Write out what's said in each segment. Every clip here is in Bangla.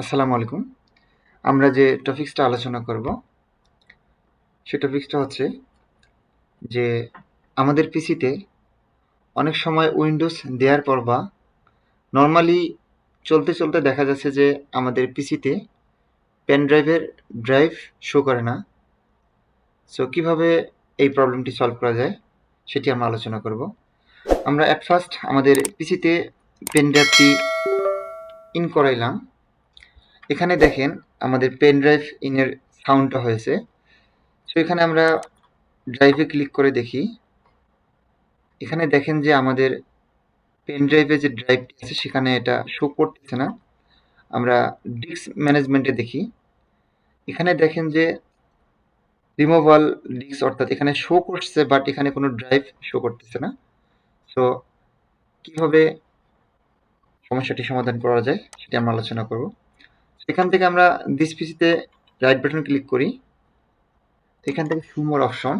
আসসালামু আলাইকুম। আমরা যে টপিক্সটা আলোচনা করব, সে টপিক্সটা হচ্ছে যে আমাদের পিসিতে অনেক সময় উইন্ডোজ দেওয়ার পর বা নর্মালি চলতে চলতে দেখা যাচ্ছে যে আমাদের পিসিতে পেন ড্রাইভের ড্রাইভ শো করে না। সো কীভাবে এই প্রবলেমটি সলভ করা যায়, সেটি আমরা আলোচনা করব। আমরা অ্যাট ফার্স্ট আমাদের পিসিতে পেন ড্রাইভটি ইন করাইলাম। এখানে দেখেন আমাদের পেন ড্রাইভ ইনের সাউন্ডটা হয়েছে। সো এখানে আমরা ড্রাইভে ক্লিক করে দেখি। এখানে দেখেন যে আমাদের পেন ড্রাইভে যে ড্রাইভটি আছে, সেখানে এটা শো করতেছে না। আমরা ডিস্ক ম্যানেজমেন্টে দেখি। এখানে দেখেন যে রিমুভাল ডিস্ক অর্থাৎ এখানে শো করছে বাট এখানে কোনো ড্রাইভ শো করতেছে না। সো কীভাবে সমস্যাটি সমাধান করা যায়, সেটি আমরা আলোচনা করব। এখান থেকে আমরা দিস পিসিতে রাইট বাটন ক্লিক করি। এখান থেকে সুমোর অপশন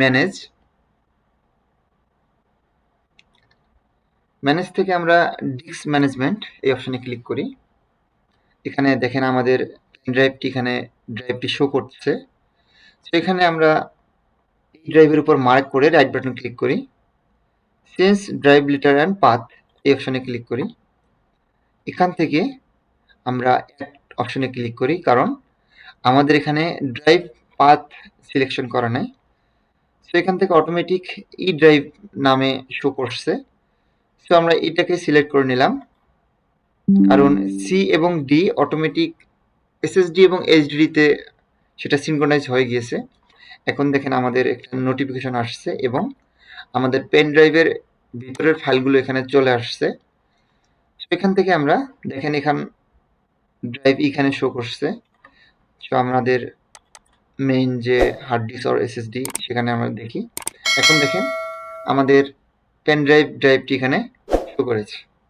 ম্যানেজ ম্যানেজ থেকে আমরা ডিস্ক ম্যানেজমেন্ট এই অপশনে ক্লিক করি। এখানে দেখেন আমাদের ড্রাইভটি এখানে ড্রাইভটি শো করছে। তো এখানে আমরা এই ড্রাইভের উপর মার্ক করে রাইট বাটন ক্লিক করি। Change drive letter and path এই অপশনে ক্লিক করি। এখান থেকে আমরা অপশনে ক্লিক করি কারণ আমাদের এখানে ড্রাইভ পাথ সিলেকশন করা নাই। সো এখান থেকে অটোমেটিক ই ড্রাইভ নামে শো করছে। সো আমরা এটাকে সিলেক্ট করে নিলাম। কারণ সি এবং ডি অটোমেটিক এসএসডি এবং এইচডিতে সেটা সিনক্রোনাইজ হয়ে গিয়েছে। এখন দেখেন আমাদের একটা নোটিফিকেশন আসছে এবং আমাদের পেন ড্রাইভের ভিতরের ফাইলগুলো এখানে চলে আসছে। এখান থেকে আমরা দেখেন এখান ড্রাইভ এখানে শো করছে। সো আমাদের মেইন যে হার্ড ডিস্ক আর এসএসডি সেখানে আমরা দেখি। এখন দেখেন, আমাদের পেন ড্রাইভ ড্রাইভটি এখানে শো করেছে।